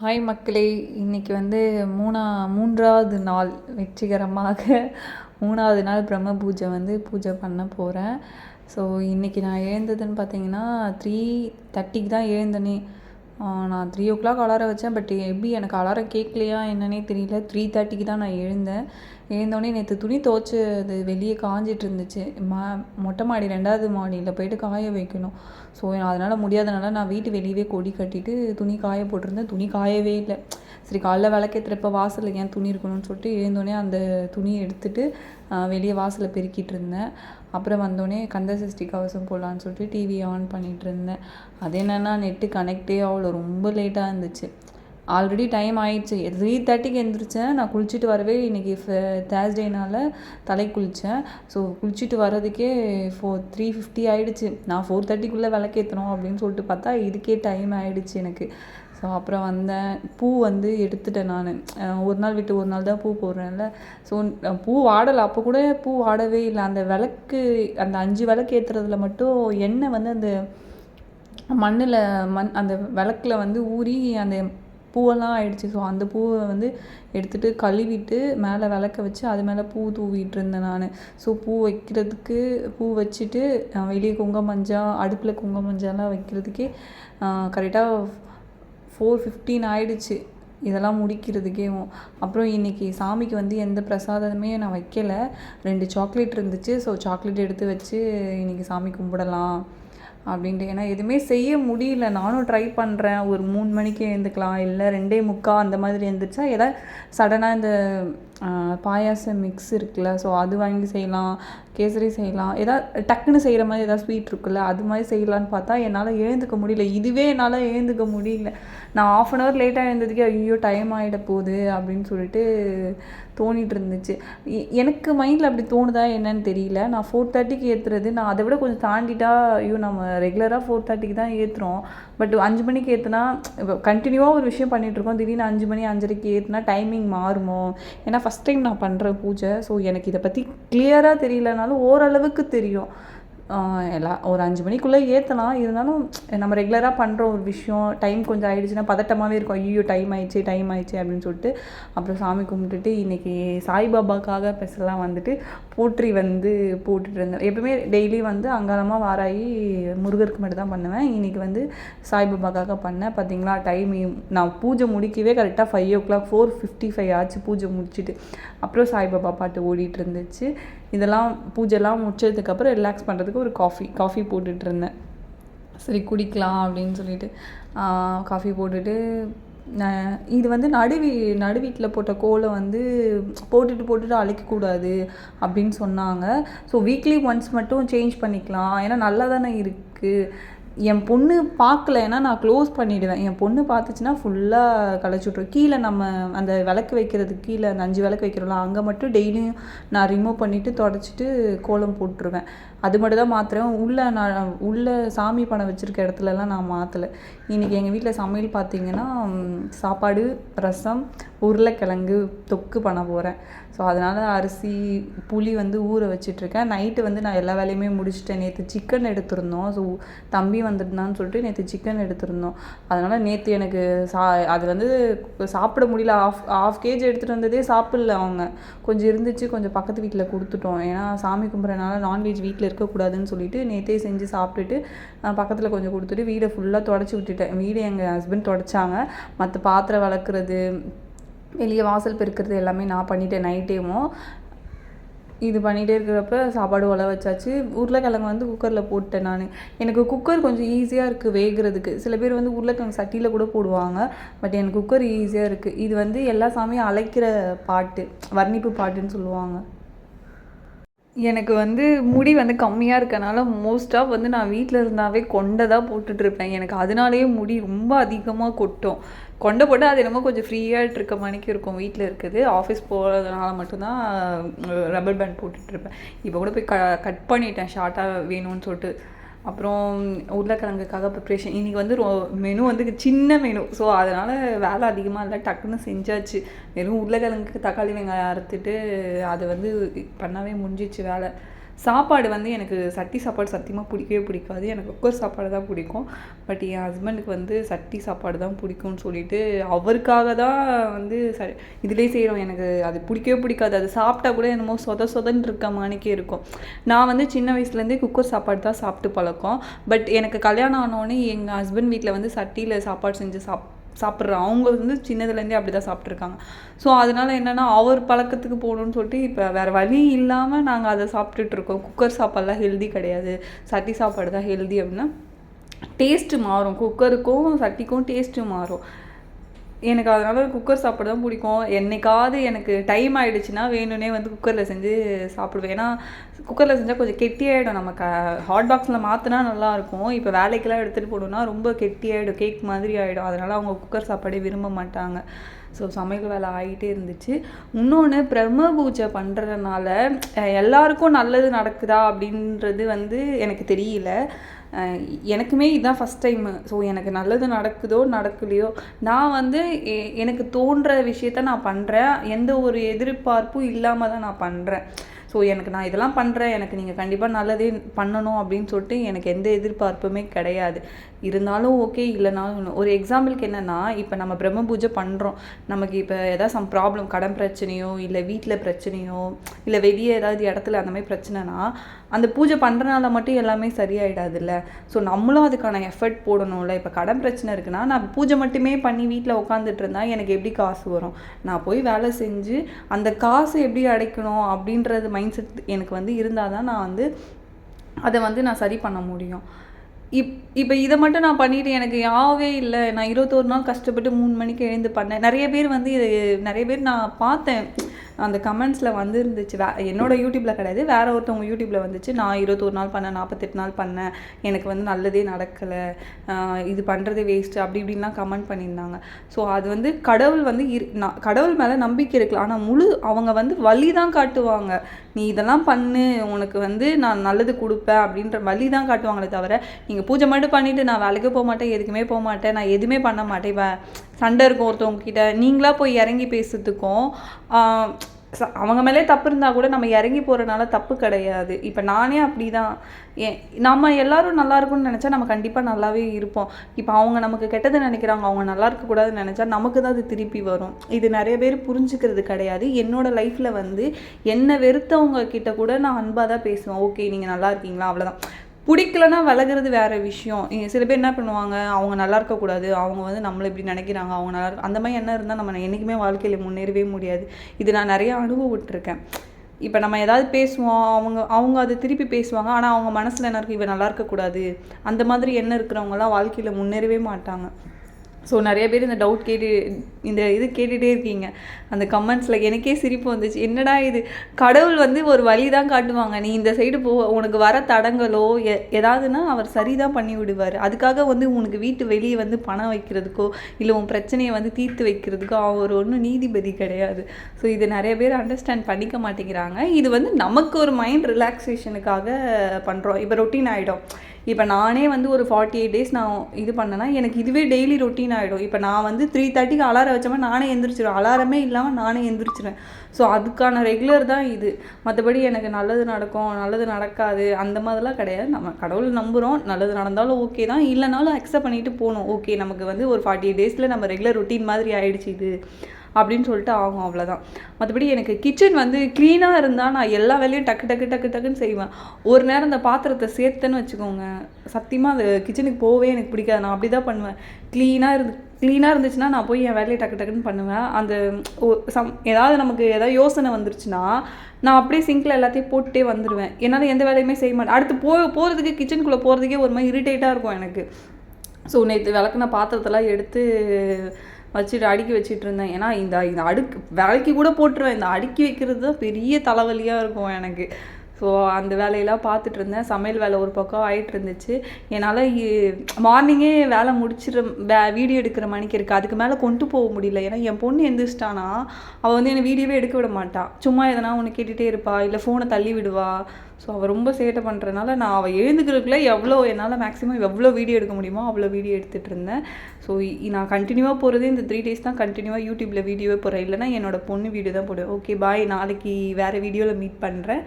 Hi மக்களே இன்னைக்கு வந்து மூணா மூன்றாவது நாள் வெற்றிகரமாக. மூணாவது நாள் பிரம்ம பூஜை வந்து பூஜை பண்ண போகிறேன் ஸோ இன்றைக்கி நான் எழுந்ததுன்னு பார்த்தீங்கன்னா த்ரீ தேர்ட்டிக்கு தான் எழுந்தனே. நான் த்ரீ ஓ கிளாக் அலாரம் வச்சேன் பட் எப்படி எனக்கு அலாரம் கேட்கலையா என்னன்னே தெரியல. த்ரீ தேர்ட்டிக்கு தான் நான் எழுந்தேன். எழுந்தோடனே நேற்று துணி துவச்சி அது வெளியே காஞ்சிட்டு இருந்துச்சு மா மொட்டை மாடி ரெண்டாவது மாடியில் போயிட்டு காய வைக்கணும். ஸோ அதனால் முடியாதனால நான் வீட்டு வெளியவே கொடி கட்டிட்டு துணி காய போட்டிருந்தேன். துணி காயவே இல்லை. சரி காலைல விளக்கேற்றுறப்ப வாசலில் ஏன் துணி இருக்கணும்னு சொல்லிட்டு எழுந்தோடனே அந்த துணியை எடுத்துட்டு வெளியே வாசலை பெருக்கிட்டு இருந்தேன். அப்புறம் வந்தோடனே கந்த சஷ்டி கவசம் போடலான்னு சொல்லிட்டு டிவி ஆன் பண்ணிகிட்டு இருந்தேன். அது என்னென்னா நெட்டு கனெக்டே அவ்வளோ ரொம்ப லேட்டாக இருந்துச்சு. ஆல்ரெடி டைம் ஆயிடுச்சு. த்ரீ தேர்ட்டிக்கு எழுந்திரிச்சேன் நான் குளிச்சுட்டு வரவே இன்றைக்கி தேர்ஸ்டேனால் தலை குளித்தேன் ஸோ குளிச்சுட்டு வர்றதுக்கே ஃபோர் த்ரீ ஃபிஃப்டி ஆகிடுச்சு நான் ஃபோர் தேர்ட்டிக்குள்ளே விளக்கேற்றணும் அப்படின்னு சொல்லிட்டு பார்த்தா இதுக்கே டைம் ஆகிடுச்சு எனக்கு. ஸோ அப்புறம் வந்தேன். பூ வந்து எடுத்துட்டேன் நான். ஒரு நாள் விட்டு ஒரு நாள் தான் பூ போடுறேன்ல. ஸோ பூ வாடலை. அப்போ கூட பூ வாடவே இல்லை. அந்த விளக்கு அந்த அஞ்சு விளக்கு ஏற்றுறதுல மட்டும் எண்ணெய் வந்து அந்த மண்ணில் மண் அந்த விளக்கில் வந்து ஊறி அந்த பூவெல்லாம் ஆயிடுச்சு. ஸோ அந்த பூவை வந்து எடுத்துகிட்டு கழுவிட்டு மேலே விளக்க வச்சு அது மேலே பூ தூவிட்டு இருந்தேன் நான். ஸோ பூ வைக்கிறதுக்கு பூ வச்சுட்டு வெளியே குங்க மஞ்சா அடுப்பில் குங்க மஞ்சாலாம் வைக்கிறதுக்கே கரெக்டாக ஃபோர் ஃபிஃப்டீன் ஆயிடுச்சு. இதெல்லாம் முடிக்கிறதுக்கே. அப்புறம் இன்றைக்கி சாமிக்கு வந்து எந்த பிரசாதமே நான் வைக்கலை. ரெண்டு சாக்லேட் இருந்துச்சு. ஸோ சாக்லேட் எடுத்து வச்சு இன்றைக்கி சாமி கும்பிடலாம். அப்படின்ட்டு. ஏன்னா எதுவுமே செய்ய முடியல. நானும் ட்ரை பண்ணுறேன் ஒரு மூணு மணிக்கு எழுந்துக்கலாம். இல்லை ரெண்டே முக்கால் அந்த மாதிரி எழுந்திரிச்சா ஏதாவது சடனாக இந்த பாயாசம் மிக்ஸ் இருக்குல்ல ஸோ அது வாங்கி செய்யலாம் கேசரி செய்யலாம். ஏதாவது டக்குன்னு செய்கிற மாதிரி ஏதாவது ஸ்வீட் இருக்குல்ல அது மாதிரி செய்யலான்னு பார்த்தா என்னால் எழுந்துக்க முடியல. இதுவே என்னால் எழுந்துக்க முடியல. நான் ஆஃப் அன் ஹவர் லேட்டாக எழுந்ததுக்கே ஐயோ டைம் ஆகிட போகுது அப்படின்னு சொல்லிட்டு தோணிகிட்டு இருந்துச்சு. எனக்கு மைண்டில் அப்படி தோணுதா என்னன்னு தெரியல. நான் ஃபோர் தேர்ட்டிக்கு ஏற்றுறது நான் அதை விட கொஞ்சம் தாண்டிட்டா ஐயோ நம்ம ரெகுலராக ஃபோர் தேர்ட்டிக்கு தான் ஏற்றுறோம் பட் அஞ்சு மணிக்கு ஏற்றுனா இப்போ கண்டினியூவாக ஒரு விஷயம் பண்ணிகிட்ருக்கோம் திடீர்னு அஞ்சு மணி அஞ்சரைக்கு ஏற்றுனா டைமிங் மாறுமோ? ஏன்னா ஃபஸ்ட் டைம் நான் பண்ணுறேன் பூஜை. ஸோ எனக்கு இதை பற்றி கிளியராக தெரியலனாலும் ஓரளவுக்கு தெரியும். எல்லா ஒரு அஞ்சு மணிக்குள்ளே ஏற்றலாம் இருந்தாலும் நம்ம ரெகுலராக பண்ணுற ஒரு விஷயம் டைம் கொஞ்சம் ஆகிடுச்சுன்னா பதட்டமாகவே இருக்கும். ஐயோ டைம் ஆயிடுச்சு டைம் ஆயிடுச்சு அப்படின்னு சொல்லிட்டு அப்புறம் சாமி கும்பிட்டுட்டு இன்றைக்கி சாய்பாபாக்காக ஸ்பெஷலாக வந்துட்டு போற்றி வந்து போட்டுட்டு இருந்தேன் எப்பவுமே டெய்லி வந்து அங்காளமாக வாராயி முருகருக்கு மட்டும் தான் பண்ணுவேன். இன்றைக்கி வந்து சாய்பாபாக்காக பண்ணேன். பார்த்தீங்களா டைம் நான் பூஜை முடிக்கவே கரெக்டாக five o'clock four fifty five ஆச்சு பூஜை முடிச்சுட்டு. அப்புறம் சாய்பாபா பாட்டு ஓடிட்டு இருந்துச்சு. இதெல்லாம் பூஜைலாம் முடிச்சதுக்கப்புறம் ரிலாக்ஸ் பண்ணுறதுக்கு ஒரு காஃபி காஃபி போட்டுட்டு இருந்தேன் சரி குடிக்கலாம் அப்படின்னு சொல்லிட்டு காஃபி போட்டுட்டு இது வந்து நடுவி நடு வீட்டில் போட்ட கோலை வந்து போட்டுட்டு போட்டுட்டு அழைக்கக்கூடாது அப்படின்னு சொன்னாங்க. ஸோ வீக்லி ஒன்ஸ் மட்டும் சேஞ்ச் பண்ணிக்கலாம். ஏன்னா நல்லா தானே இருக்குது என் பொண்ணு பார்க்கலன்னா நான் க்ளோஸ் பண்ணிவிடுவேன் என் பொண்ணு பார்த்துச்சுன்னா ஃபுல்லாக களைச்சி விட்ருவேன் கீழே நம்ம அந்த விளக்கு வைக்கிறதுக்கு கீழே அந்த அஞ்சு விளக்கு வைக்கிறோம்ல அங்கே மட்டும் டெய்லியும் நான் ரிமூவ் பண்ணிவிட்டு தொடச்சிட்டு கோலம் போட்டுருவேன். அது மட்டும் தான் மாற்றுறேன் உள்ளே நான் உள்ளே சாமி படம் வச்சுருக்க இடத்துலலாம் நான் மாற்றலை இன்றைக்கி எங்கள் வீட்டில் சமையல் பார்த்திங்கன்னா சாப்பாடு ரசம் உருளைக்கிழங்கு தொக்கு பண்ண போகிறேன் ஸோ அதனால் அரிசி புளி வந்து ஊற வச்சிட்ருக்கேன். நைட்டு வந்து நான் எல்லா வேலையுமே முடிச்சிட்டேன். நேற்று சிக்கன் எடுத்திருந்தோம். ஸோ தம்பி வந்துருந்தான்னு சொல்லிட்டு நேற்று சிக்கன் எடுத்திருந்தோம். அதனால் நேற்று எனக்கு சா அது வந்து சாப்பிட முடியல. ஆஃப் ஆஃப் கேஜி எடுத்துகிட்டு வந்ததே சாப்பிடல அவங்க. கொஞ்சம் இருந்துச்சு. கொஞ்சம் பக்கத்து வீட்டில் கொடுத்துட்டோம். ஏன்னா சாமி கும்பிட்றனால நான்வெஜ் வீட்டில் இருக்கக்கூடாதுன்னு சொல்லிட்டு நேற்றே செஞ்சு சாப்பிட்டுட்டு பக்கத்தில் கொஞ்சம் கொடுத்துட்டு வீடை ஃபுல்லாக தொடச்சி விட்டுட்டேன். வீடு எங்கள் ஹஸ்பண்ட் தொடச்சாங்க. மற்ற பாத்திரம் வளர்க்குறது வெளியே வாசல் பெருக்கிறது எல்லாமே நான் பண்ணிட்டேன் நைட்டேவும் இது பண்ணிகிட்டே இருக்கிறப்ப சாப்பாடு உல வச்சாச்சு. உருளைக்கிழங்கு வந்து குக்கரில் போட்டேன் நான். எனக்கு குக்கர் கொஞ்சம் ஈஸியாக இருக்குது வேகிறதுக்கு. சில பேர் வந்து உருளைக்கிழங்கு சட்டியில் கூட போடுவாங்க. பட் எனக்கு குக்கர் ஈஸியாக இருக்குது இது வந்து எல்லா சாமியும் அழைக்கிற பாட்டு வர்ணிப்பு பாட்டுன்னு சொல்லுவாங்க. எனக்கு வந்து முடி வந்து கம்மியாக இருக்கனால மோஸ்ட் ஆஃப் வந்து நான் வீட்டில் இருந்தாவே கொண்டை தான் போட்டுட்ருப்பேன் எனக்கு அதனாலேயே முடி ரொம்ப அதிகமாக கொட்டும். கொண்டை போட்டால் அது என்னமோ கொஞ்சம் ஃப்ரீயாக இருக்க மணிக்கு இருக்கும் வீட்டில் இருக்குது. ஆஃபீஸ் போகிறதுனால மட்டும்தான் ரப்பர் பேண்ட் போட்டுட்ருப்பேன் இப்போ கூட போய் க கட் பண்ணிட்டேன். ஷார்ட்டாக வேணும்னு சொல்லிட்டு. அப்புறம் உருளைக்கிழங்குக்காக ப்ரிப்ரேஷன் இன்றைக்கி வந்து ரொ மெனு வந்து சின்ன மெனு ஸோ அதனால் வேலை அதிகமாக இல்லை. டக்குன்னு செஞ்சாச்சு. வெறும் உருளைக்கிழங்குக்கு தக்காளி வெங்காயம் அறுத்துட்டு அதை வந்து பண்ணாவே முடிஞ்சிச்சு வேலை. சாப்பாடு வந்து எனக்கு சட்டி சாப்பாடு சத்தியமாக பிடிக்கவே பிடிக்காது. எனக்கு குக்கர் சாப்பாடு தான் பிடிக்கும். பட் என் ஹஸ்பண்டுக்கு வந்து சட்டி சாப்பாடு தான் பிடிக்கும்னு சொல்லிட்டு அவருக்காக தான் வந்து ச இதிலே செய்கிறோம் எனக்கு அது பிடிக்கவே பிடிக்காது. அது சாப்பிட்டா கூட என்னமோ சொத சொதன்னு இருக்க மாணிக்கே இருக்கும். நான் வந்து சின்ன வயசுலேருந்தே குக்கர் சாப்பாடு தான் சாப்பிட்டு பழக்கம். பட் எனக்கு கல்யாணம் ஆனோடனே எங்கள் ஹஸ்பண்ட் வீட்டில் வந்து சட்டியில் சாப்பாடு செஞ்சு சாப் சாப்பிட்ற அவங்க வந்து சின்னதுலேருந்தே அப்படி தான் சாப்பிட்ருக்காங்க. ஸோ அதனால் என்னென்னா அவர் பழக்கத்துக்கு போகணுன்னு சொல்லிட்டு இப்போ வேறு வழி இல்லாமல் நாங்கள் அதை சாப்பிட்டுட்ருக்கோம். குக்கர் சாப்பாடெலாம் ஹெல்தி கிடையாது. சட்டி சாப்பாடு தான் ஹெல்தி அப்படின்னா டேஸ்ட்டு மாறும். குக்கருக்கும் சட்டிக்கும் டேஸ்ட்டு மாறும். எனக்கு அதனால் குக்கர் சாப்பாடு தான் பிடிக்கும். என்னைக்காவது எனக்கு டைம் ஆகிடுச்சுன்னா வேணும்னே வந்து குக்கரில் செஞ்சு சாப்பிடுவேன். ஏன்னா குக்கரில் செஞ்சால் கொஞ்சம் கெட்டியாயிடும் நமக்கு ஹாட் பாக்ஸில் மாற்றினா நல்லாயிருக்கும் இப்போ வேலைக்கெல்லாம் எடுத்துகிட்டு போகணுன்னா ரொம்ப கெட்டியாயிடும் கேக் மாதிரி ஆகிடும் அதனால் அவங்க குக்கர் சாப்பாடே விரும்ப மாட்டாங்க. ஸோ சமையல் வேலை ஆகிட்டே இருந்துச்சு. இன்னொன்று பிரம்ம பூஜை பண்ணுறதுனால எல்லாருக்கும் நல்லது நடக்குதா அப்படின்றது வந்து எனக்கு தெரியல. எனக்குமே இதுதான் ஃபஸ்ட் டைமு ஸோ எனக்கு நல்லது நடக்குதோ நடக்கலையோ நான் வந்து எ- எனக்கு தோன்ற விஷயத்த நான் பண்ணுறேன் எந்த ஒரு எதிர்பார்ப்பும் இல்லாமல் தான் நான் பண்ணுறேன் ஸோ எனக்கு நான் இதெல்லாம் பண்ணுறேன் எனக்கு நீங்கள் கண்டிப்பாக நல்லதே பண்ணணும் அப்படின்னு சொல்லிட்டு எனக்கு எந்த எதிர்பார்ப்புமே கிடையாது. இருந்தாலும் ஓகே இல்லைனாலும் ஒண்ணு. ஒரு எக்ஸாம்பிளுக்கு என்னென்னா இப்போ நம்ம பிரம்ம பூஜை பண்ணுறோம் நமக்கு இப்போ ஏதாவது சம் ப்ராப்ளம் கடன் பிரச்சனையோ இல்லை வீட்டில் பிரச்சனையோ இல்லை வெளியே ஏதாவது இடத்துல அந்த மாதிரி பிரச்சனைனா அந்த பூஜை பண்ணுறனால மட்டும் எல்லாமே சரியாயிடாதுல்ல. ஸோ நம்மளும் அதுக்கான எஃபர்ட் போடணும்ல. இப்போ கடன் பிரச்சனை இருக்குன்னா நான் பூஜை மட்டுமே பண்ணி வீட்டில் உட்காந்துட்டு இருந்தா எனக்கு எப்படி காசு வரும்? நான் போய் வேலை செஞ்சு அந்த காசு எப்படி அடைக்கணும் அப்படின்றது மைண்ட் செட் எனக்கு வந்து இருந்தால் தான் நான் வந்து அதை வந்து நான் சரி பண்ண முடியும். இப் இப்போ இதை மட்டும் நான் பண்ணிட்டு எனக்கு யாவே இல்லை. நான் இருபத்தோரு நாள் கஷ்டப்பட்டு மூணு மணிக்கு எழுந்து பண்ணேன். நிறைய பேர் வந்து இது நிறைய பேர் நான் பார்த்தேன். அந்த கமெண்ட்ஸில் வந்து இருந்துச்சு வே என்னோடய யூடியூப்பில் கிடையாது. வேறு ஒருத்தவங்க யூடியூப்பில் வந்துச்சு. நான் இருபத்தோரு நாள் பண்ணேன் நாற்பத்தெட்டு நாள் பண்ணேன். எனக்கு வந்து நல்லதே நடக்கலை. இது பண்ணுறதே வேஸ்ட்டு அப்படி இப்படின்லாம் கமெண்ட் பண்ணியிருந்தாங்க. ஸோ அது வந்து கடவுள் வந்து இரு நான் கடவுள் மேலே நம்பிக்கை இருக்கலாம் ஆனால் முழு அவங்க வந்து வழி தான் காட்டுவாங்க. நீ இதெல்லாம் பண்ணு உனக்கு வந்து நான் நல்லது கொடுப்பேன் அப்படின்ற வழி தான் காட்டுவாங்களே தவிர நீங்கள் பூஜை மட்டும் பண்ணிவிட்டு நான் வேலைக்கு போக மாட்டேன் எதுக்குமே போக மாட்டேன் நான் எதுவுமே பண்ண மாட்டேன். சண்டை இருக்கும் ஒருத்தவங்க கிட்ட நீங்களா போய் இறங்கி பேசுறதுக்கும் அவங்க மேலே தப்பு இருந்தால் கூட நம்ம இறங்கி போகிறனால தப்பு கிடையாது. இப்போ நானே அப்படி தான் ஏன் நம்ம எல்லாரும் நல்லா இருக்கும்னு நினச்சா நம்ம கண்டிப்பாக நல்லாவே இருப்போம். இப்போ அவங்க நமக்கு கெட்டது நினைக்கிறாங்க அவங்க நல்லா இருக்கக்கூடாதுன்னு நினச்சா நமக்கு தான் அது திருப்பி வரும். இது நிறைய பேர் புரிஞ்சுக்கிறது கிடையாது. என்னோட லைஃப்பில் வந்து என்னை வெறுத்தவங்க கிட்ட கூட நான் அன்பாக தான் பேசுவேன். ஓகே நீங்கள் நல்லா இருக்கீங்களா? அவ்வளோதான் பிடிக்கலனா விலகுறது வேற விஷயம். சில பேர் என்ன பண்ணுவாங்க அவங்க நல்லா இருக்கக்கூடாது அவங்க வந்து நம்மளை இப்படி நினைக்கிறாங்க அவங்க நல்லா இருக்க அந்த மாதிரி என்ன இருந்தால் நம்ம என்றைக்குமே வாழ்க்கையில் முன்னேறவே முடியாது. இது நான் நிறைய அனுபவப்பட்டிருக்கேன் இப்போ நம்ம ஏதாவது பேசுவோம் அவங்க அவங்க அதை திருப்பி பேசுவாங்க ஆனால் அவங்க மனசில் என்ன இருக்கு? இவன் நல்லா இருக்கக்கூடாது. அந்த மாதிரி எண்ணம் இருக்கிறவங்கலாம் வாழ்க்கையில் முன்னேறவே மாட்டாங்க. ஸோ நிறைய பேர் இந்த டவுட் கேட்டு இந்த இது கேட்டுகிட்டே இருக்கீங்க. அந்த கமெண்ட்ஸில் எனக்கே சிரிப்பு வந்துச்சு. என்னடா இது? கடவுள் வந்து ஒரு வழி தான் காட்டுவாங்க. நீ இந்த சைடு போ உனக்கு வர தடங்களோ எ ஏதாவதுன்னா அவர் சரி தான் பண்ணி விடுவார். அதுக்காக வந்து உனக்கு வீட்டு வெளியே வந்து பணம் வைக்கிறதுக்கோ இல்லை உன் பிரச்சனையை வந்து தீர்த்து வைக்கிறதுக்கோ அவர் ஒன்றும் நீதிபதி கிடையாது. ஸோ இது நிறைய பேர் அண்டர்ஸ்டாண்ட் பண்ணிக்க மாட்டேங்கிறாங்க. இது வந்து நமக்கு ஒரு மைண்ட் ரிலாக்ஸேஷனுக்காக பண்ணுறோம் இப்போ ரொட்டீன் ஆகிடும் இப்போ நானே வந்து ஒரு ஃபார்ட்டி எயிட் டேஸ் நான் இது பண்ணேன்னா எனக்கு இதுவே டெய்லி ரொட்டீன் ஆகிடும் இப்போ நான் வந்து த்ரீ தேர்ட்டிக்கு அலாரம் வச்சோமா நானே எந்திரிச்சிடுவேன் அலாரமே இல்லாமல் நானே எந்திரிச்சிடுவேன் ஸோ அதுக்கான ரெகுலர் தான் இது. மற்றபடி எனக்கு நல்லது நடக்கும் நல்லது நடக்காது அந்த மாதிரிலாம் கிடையாது. நம்ம கடவுள் நம்புகிறோம் நல்லது நடந்தாலும் ஓகே தான். இல்லைனாலும் அக்செப்ட் பண்ணிட்டு போகணும். ஓகே நமக்கு வந்து ஒரு ஃபார்ட்டி எயிட் டேஸில் நம்ம ரெகுலர் ரொட்டீன் மாதிரி ஆகிடுச்சு இது. அப்படின்னு சொல்லிட்டு ஆகும் அவ்வளோதான் மற்றபடி எனக்கு கிச்சன் வந்து க்ளீனாக இருந்தால் நான் எல்லா வேலையும் டக்கு டக்கு டக்கு டக்குன்னு செய்வேன். ஒரு நேரம் அந்த பாத்திரத்தை சேர்த்தேன்னு வச்சுக்கோங்க. சத்தியமாக அந்த கிச்சனுக்கு போகவே எனக்கு பிடிக்காது. நான் அப்படி தான் பண்ணுவேன் க்ளீனாக இருந்து க்ளீனாக இருந்துச்சுன்னா நான் போய் என் வேலையை டக்கு டக்குன்னு பண்ணுவேன். அந்த சம் ஏதாவது நமக்கு ஏதாவது யோசனை வந்துருச்சுன்னா நான் அப்படியே சிங்கில் எல்லாத்தையும் போட்டுட்டே வந்துடுவேன் என்னால் எந்த வேலையுமே செய்ய மாட்டேன். அடுத்து போ போகிறதுக்கு கிச்சனுக்குள்ளே போகிறதுக்கே ஒரு மாதிரி இரிட்டேட்டாக இருக்கும் எனக்கு. ஸோ நேற்று விளக்குன பாத்திரத்தெல்லாம் எடுத்து வச்சுட்டு அடுக்கி வச்சிட்டு இருந்தேன் ஏன்னா இந்த இந்த அடுக்கு விளக்கி கூட போட்டுருவேன். இந்த அடுக்கி வைக்கிறது தான் பெரிய தலைவலியாக இருக்கும் எனக்கு. ஸோ அந்த வேலையெல்லாம் பார்த்துட்டு இருந்தேன். சமையல் வேலை ஒரு பக்கம் ஆகிட்டு இருந்துச்சு என்னால் மார்னிங்கே வேலை முடிச்சிட வே வீடியோ எடுக்கிற மணிக்கு இருக்குது அதுக்கு மேலே கொண்டு போக முடியல. ஏன்னா என் பொண்ணு எந்திரிச்சிட்டானா அவள் வந்து என்னை வீடியோவே எடுக்க விட மாட்டான் சும்மா எதனா ஒன்று கேட்டுகிட்டே இருப்பா. இல்லை ஃபோனை தள்ளி விடுவா. ஸோ அவள் ரொம்ப சேட்டை பண்ணுறதுனால நான் அவள் எழுந்துக்கிறதுக்குள்ள எவ்வளோ என்னால் மேக்ஸிமம் எவ்வளோ வீடியோ எடுக்க முடியுமோ அவ்வளோ வீடியோ எடுத்துகிட்டு இருந்தேன். ஸோ நான் கண்டினியூவாக போகிறதே இந்த த்ரீ டேஸ் தான் கண்டினியூவாக யூடியூப்பில் வீடியோவே போகிறேன் இல்லைன்னா என்னோட பொண்ணு வீடியோ தான் போடுவேன். ஓகே பாய் நாளைக்கு வேறு வீடியோவில் மீட் பண்ணுறேன்